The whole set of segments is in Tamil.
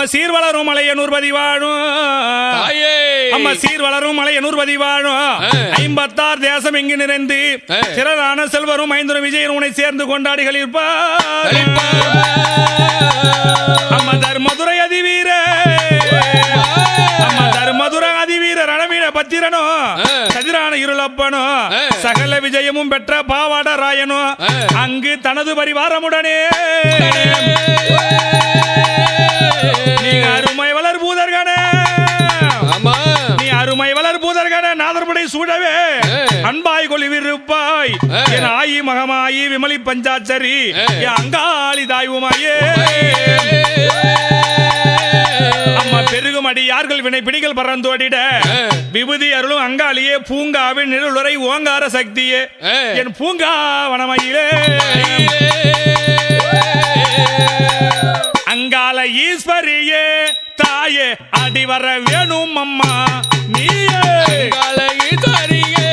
அம்மா சீர் வளரும் மலையனூர் பதி வாழும் அம்மா சீர் வளரும் மலையனூர் பதி வாழும். ஐம்பத்தாறு தேசம் எங்கு நிறைந்து. திரளான செல்வரும் ஐந்துரும் விஜயன் உனை சேர்ந்து கொண்டாடிகள் இருப்பார் அம்மா தர்மதுரை அதிவீர அம்மா தர்மதுர அதிவீர ரணவீர பத்திரனோ. கதிரான இருளப்பனோ. சகல விஜயமும் பெற்ற பாவாட ராயனோ. அங்கு தனது பரிவாரமுடனே அருமை. வளர் பூதர்கனே ஆமா. நீ அருமை வளர் பூதர்கன நாதர்படை சூழவே. ஆ. அன்பாய் கொலிவிருப்பாய். என் ஆயி மகமாயி விமலி பஞ்சாச்சரி. என் அங்காளி தாய்வுமாயே. அம்மா பெருகும் அடியார்கள் வினை பிடிகள் பறந்தோடிட. விபூதி அருளும் அங்காளியே பூங்காவின் நிழலுரை ஓங்கார சக்தியே. என் பூங்கா வனமயிலே. தயால ஈஸ்வரியே தாயே அடி வர வேணும் அம்மா நீயே ஈஸ்வரியே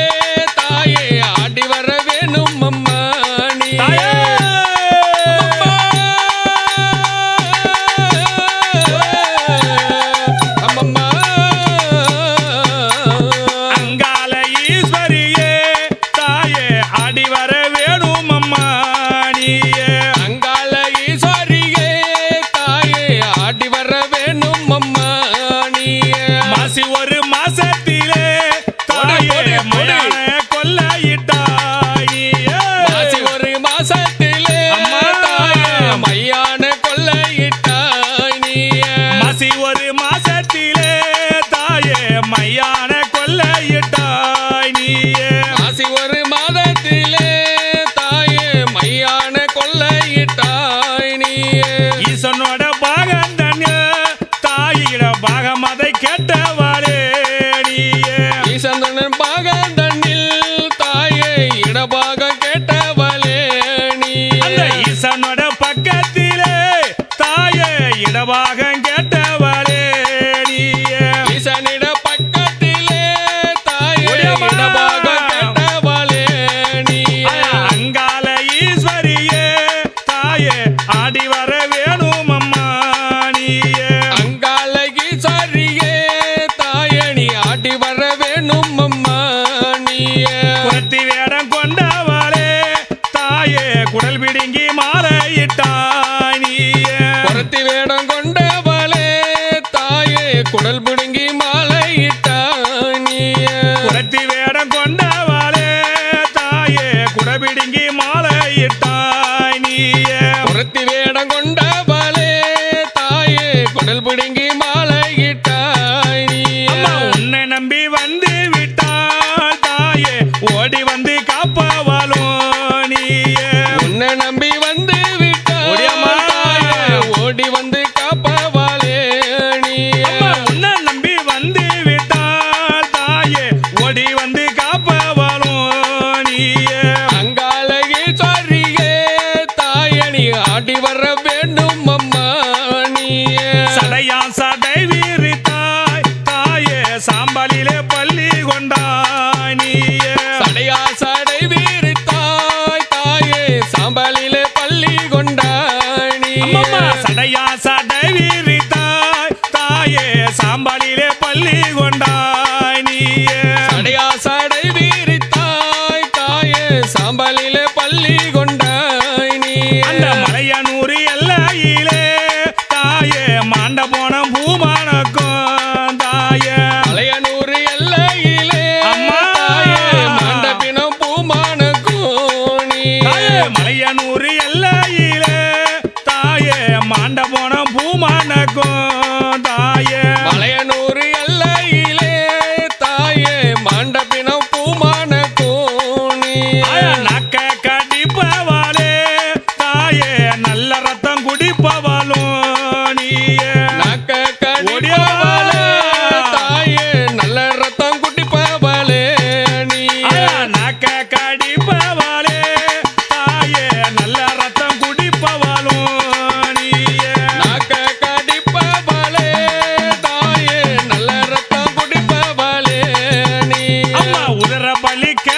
இடபாகம் குடல் பிடுங்கி மாலையிட்டாய் நீ குரத்தி வேடம் கொண்டவாளே தாயே குடல் பிடுங்கி மாலையிட்டாய் நீயே புறத்தி வேடம் கொண்டவளே தாயே குடல் பிடுங்கி அம்மா உன்னை நம்பி வந்து Angélica.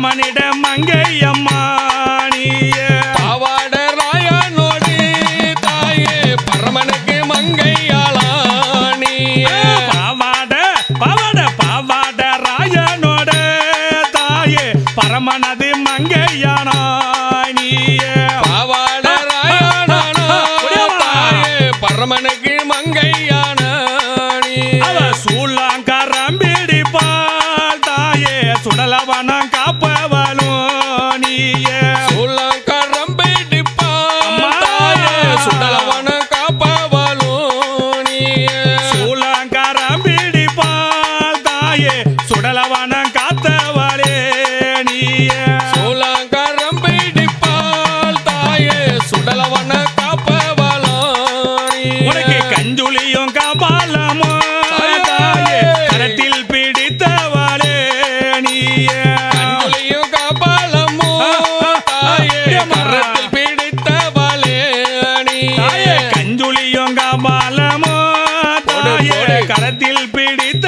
தமனிட மங்கையம்மா நீய பாவாட ராயனோடு தாயே பரமனுக்கு மங்கையாளா நீய பாவாட பாவாட பாவாட ராயனோட தாயே கரத்தில் பிடித்த